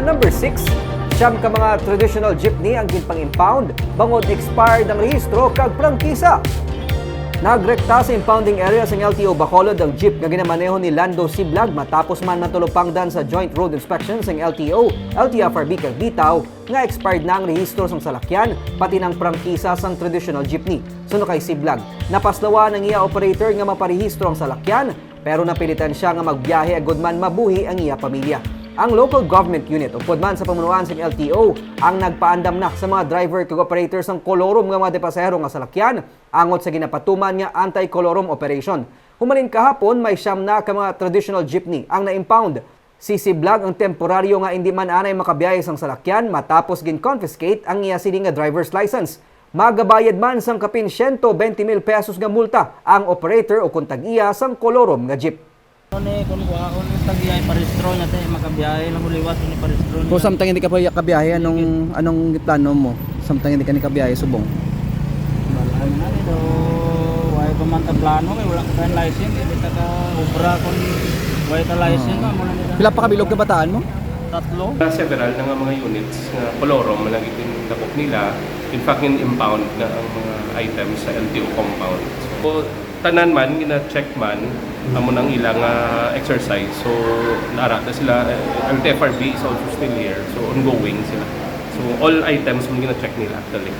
2026. Siyam ka mga traditional jeepney ang ginpang impound, bangod expired ang rehistro kag prangkisa. Nagrekta sa impounding area sa LTO Bacolod ang jeep nga ginamaneho ni Lando Siblag matapos man matulupangdan sa joint road inspection sa LTO, LTFRB kag Bitaw nga expired na ang rehistro sang salakyan pati ng prangkisa sang traditional jeepney. Suno kay Siblag, napaslawa ng iya operator nga maparehistro ang salakyan pero napilitan siya nga magbiyahe agud man mabuhi ang iya pamilya. Ang local government unit upod man sa pamunuan sa LTO ang nagpaandam na sa mga driver kag operators ng kolorom nga mga depasahero nga salakyan angot sa ginapatuman nga anti-kolorom operation. Humalin kahapon may siyam na ka mga traditional jeepney ang na-impound. Sisiblag ang temporaryo nga hindi man anay makabiyahe sang salakyan matapos gin-confiscate ang iya sini nga driver's license. Magabayad man sang kapin 120 mil pesos nga multa ang operator o kuntag-iya sang kolorom nga jeep. Ano eh, kung kuha ko ng tagiay paristro niya tayo makabiyahe lang uliwat ni paristro. Kung samtang hindi ka pa kabiyahe, anong, anong plano mo? Samtang hindi ka ni kabiyahe, subong. Balaan na nito. Why pa man ta plano kay wala ka license hindi ta ka ubra kon why ta license mo nila. Pila pa kabilog ka bataan mo? Tatlo. Na several na nga mga units nga kolorom na naging dakop nila. In fact, in impound na ang mga items sa LTO compound. So, tanan man, gina-check man, amo nang ilang ah, exercise. So, naara na sila. eh, LTFRB is also still here. So, ongoing sila. So, all items mo gina-check nila actually.